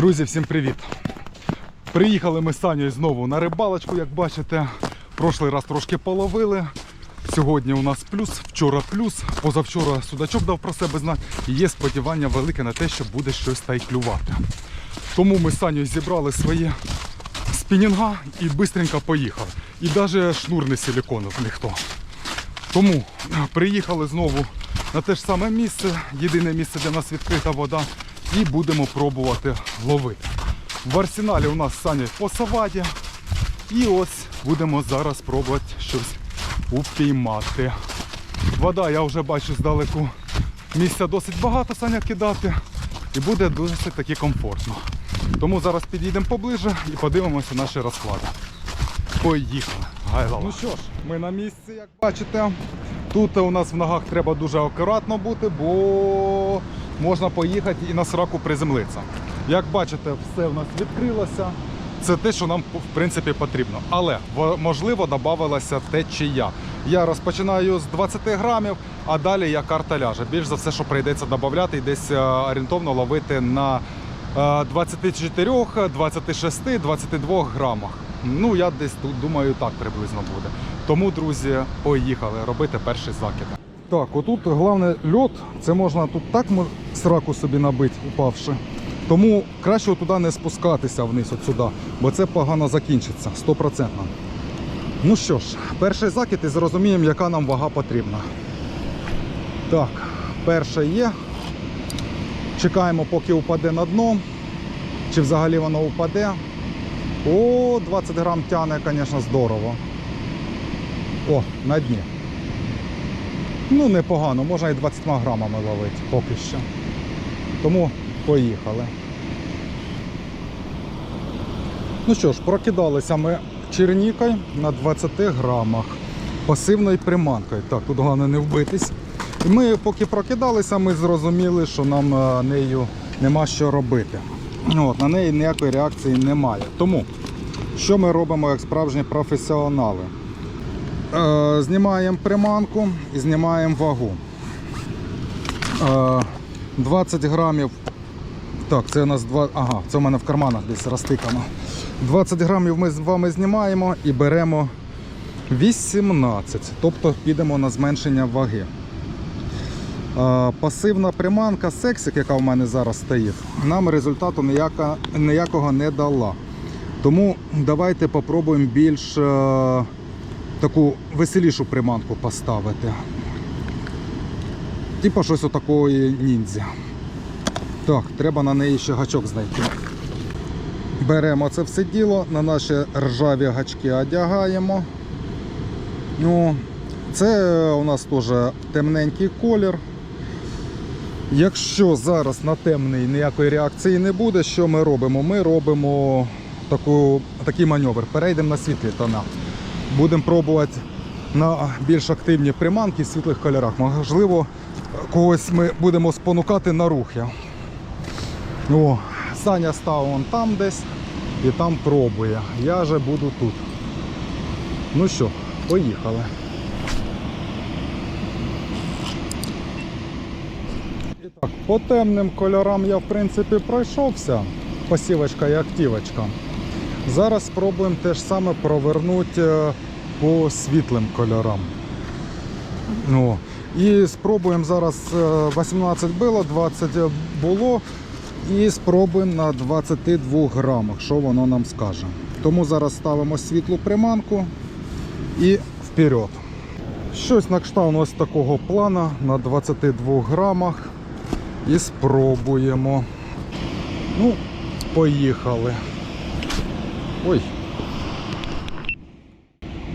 Друзі, всім привіт! Приїхали ми з Санєю знову на рибалочку, як бачите. Прошлий раз трошки половили. Сьогодні у нас плюс, вчора плюс, позавчора судачок дав про себе знати. І є сподівання велике на те, що буде щось та й клювати. Тому ми з Санєю зібрали свої спінінга і швидко поїхали. І навіть шнур не силіконов ніхто. Тому е, приїхали знову на те ж саме місце, єдине місце, де у нас відкрита вода, і будемо пробувати ловити. В арсеналі у нас Саня по саваді. І ось будемо зараз пробувати щось упіймати. Вода, я вже бачу здалеку. Місця досить багато Саня кидати. І буде досить таки комфортно. Тому зараз підійдемо поближе і подивимося наші розклади. Поїхали. Гайлова. Ну що ж, ми на місці, як бачите. Тут у нас в ногах треба дуже акуратно бути, бо можна поїхати і на сраку приземлитися. Як бачите, все в нас відкрилося. Це те, що нам в принципі потрібно. Але можливо додавалася течія. Я розпочинаю з 20 грамів, а далі я карта ляже. Більш за все, що прийдеться додати і десь е, орієнтовно ловити на е, 24, 26, 22 грамах. Ну, я десь думаю, так приблизно буде. Тому, друзі, поїхали робити перший закид. Так, отут головне льот, це можна тут так сраку собі набити, упавши. Тому краще туди не спускатися вниз от сюди, бо це погано закінчиться, 100%. Ну що ж, перший закид і зрозуміємо, яка нам вага потрібна. Так, перше є. Чекаємо, поки упаде на дно. Чи взагалі воно упаде. О, 20 грам тяне, звісно, здорово. О, на дні. Ну, непогано, можна і 20 грамами ловити поки що. Тому поїхали. Ну що ж, прокидалися ми чернікою на 20 грамах пасивною приманкою. Так, тут головне не вбитись. І ми поки прокидалися, ми зрозуміли, що нам е, нею нема що робити. От, на неї ніякої реакції немає. Тому що ми робимо як справжні професіонали? Е, знімаємо приманку і знімаємо вагу. Е, 20 грамів. Так, це у нас два. Ага, це у мене в карманах десь розтикано. 20 грамів ми з вами знімаємо і беремо 18. Тобто підемо на зменшення ваги. Е, Пасивна приманка сексик, яка в мене зараз стоїть, нам результату ніяка, ніякого не дала. Тому давайте попробуємо більш е, таку веселішу приманку поставити. Типа щось отакої ніндзя. Так, треба на неї ще гачок знайти. Беремо це все діло, на наші ржаві гачки одягаємо. Ну, це у нас теж темненький колір. Якщо зараз на темний ніякої реакції не буде, що ми робимо? Ми робимо таку, такий маневр. Перейдемо на світлі тона. Будемо пробувати на більш активні приманки в світлих кольорах. Можливо, когось ми будемо спонукати на рухи. О, Саня став вон там десь і там пробує. Я же буду тут. Ну що, поїхали. І так, по темним кольорам я в принципі пройшовся. Пасівочка і активочка. Зараз спробуємо те ж саме провернути е, по світлим кольорам. Ну, і спробуємо зараз е, 18 було, 20 було. І спробуємо на 22 грамах, що воно нам скаже. Тому зараз ставимо світлу приманку і вперед. Щось на кшталт ось такого плана на 22 грамах. І спробуємо. Ну, поїхали. Ой.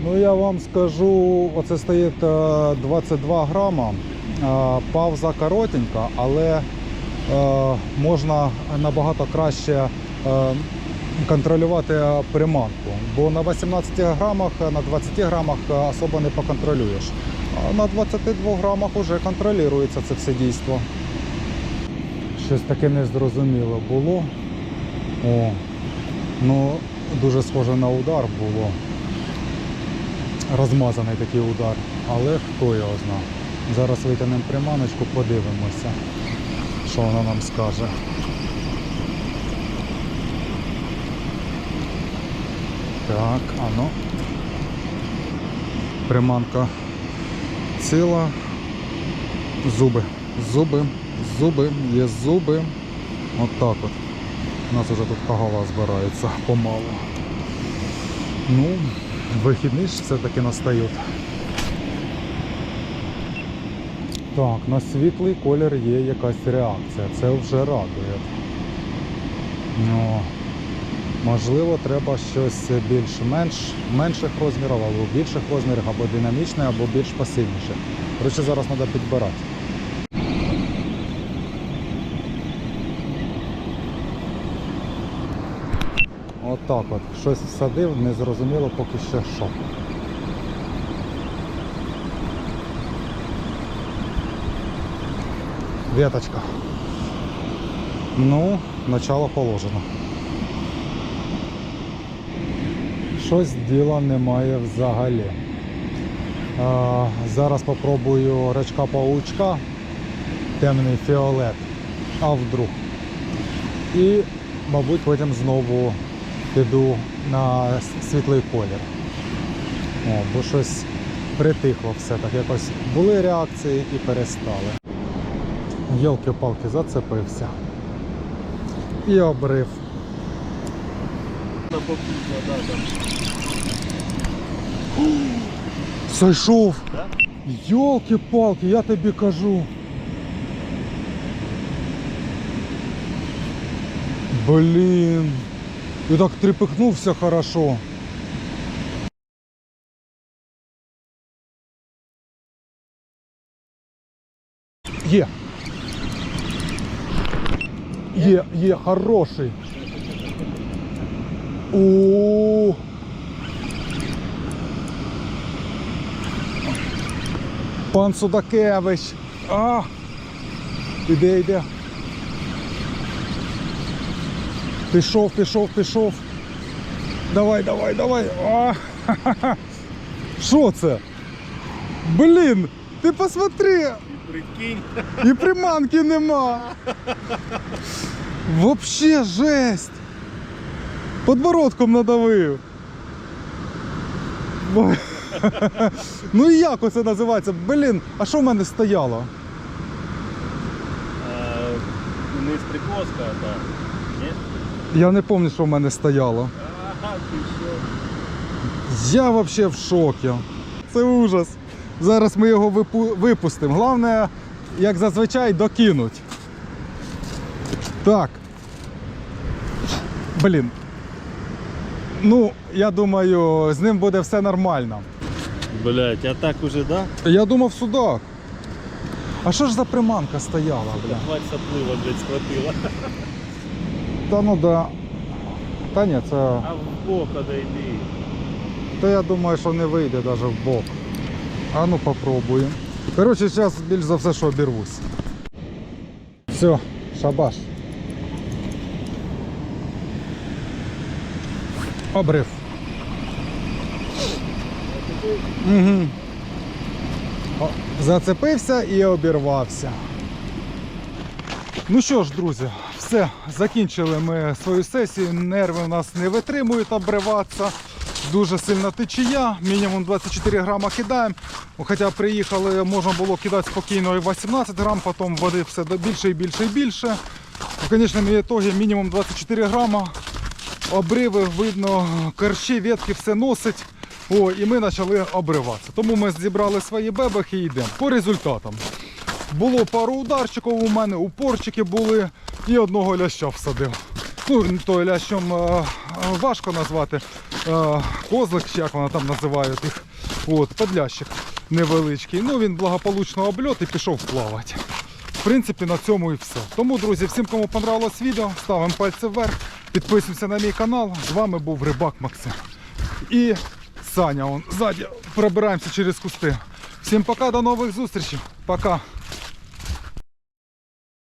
Ну я вам скажу, оце стоїть е, 22 грама. Е, Пауза коротенька, але е, можна набагато краще е, контролювати приманку. Бо на 18 грамах, на 20 грамах е, особо не поконтролюєш. А на 22 грамах вже контролюється це все дійство. Щось таке незрозуміло було. О, ну, дуже схоже на удар було. Розмазаний такий удар, але хто його знав. Зараз витягнемо приманочку, подивимося, що вона нам скаже. Так, ано. Приманка ціла. Зуби, зуби, зуби, є зуби. Отак от. Так от. Нас вже тут кагала збирається помалу. Ну, вихідні ж все-таки настають. Так, на світлий колір є якась реакція. Це вже радує. Ну, можливо, треба щось більш-менш менших розмірів, або більших розмірів, або динамічне, або більш пасивніше. Коротше, зараз треба підбирати. Отак от. Щось всадив, не зрозуміло поки що що. Веточка. Ну, начало положено. Щось діла немає взагалі. А, зараз попробую рачка паучка, темний фіолет, а вдруг. І, мабуть, потім знову піду на світлий колір. О, бо щось притихло все так. Якось були реакції і перестали. Йолки-палки зацепився. І обрив. Сойшов! Йолки-палки, я тобі кажу. Блін. І так трепихнувся хорошо. Є. Є, є, хороший. О. Пан Судакевич. А! Іде, йде. Пішов, пішов, пішов. Давай, давай, давай. А! Що це? Блін, ти посмотри, І прикинь. і приманки нема. Вообще жесть. Подбородком надавив. Ну і як оце називається? Блін, а що в мене стояло? Вниз прикоска, так. Я не пам'ятаю, що в мене стояло. Я взагалі в шокі. Це ужас. Зараз ми його випу- випустимо. Головне, як зазвичай, докинуть. Так. Блін. Ну, я думаю, з ним буде все нормально. Блять, а так уже, да? Я думав судак. А що ж за приманка стояла, бля? Хвать соплива, блядь, схватила. Та ну да. Та ні, це. А в бок отойди. Та я думаю, що не вийде навіть в бок. А ну попробуємо. Коротше, зараз більш за все, що обірвусь. Все, шабаш. Обрив. Угу. О, зацепився і обірвався. Ну що ж, друзі, все, закінчили ми свою сесію. Нерви у нас не витримують обриватися. Дуже сильна течія, мінімум 24 грама кидаємо. Ну, Хоча приїхали, можна було кидати спокійно і 18 грам, потім води все більше і більше і більше. В конечному ітогі мінімум 24 грама. Обриви, видно, корчі, ветки, все носить. О, і ми почали обриватися. Тому ми зібрали свої бебехи і йдемо. По результатам. Було пару ударчиків у мене, упорчики були і одного ляща всадив. Ну, то лящом е, е, важко назвати. Е, козлик, як вони там називають їх. От, подлящик невеличкий. Ну він благополучно обльот і пішов плавати. В принципі, на цьому і все. Тому, друзі, всім, кому понравилось відео, ставимо пальці вверх, підписуємося на мій канал. З вами був Рибак Максим. І Саня, он ззаді пробираємося через кусти. Всім пока, до нових зустрічей. Пока.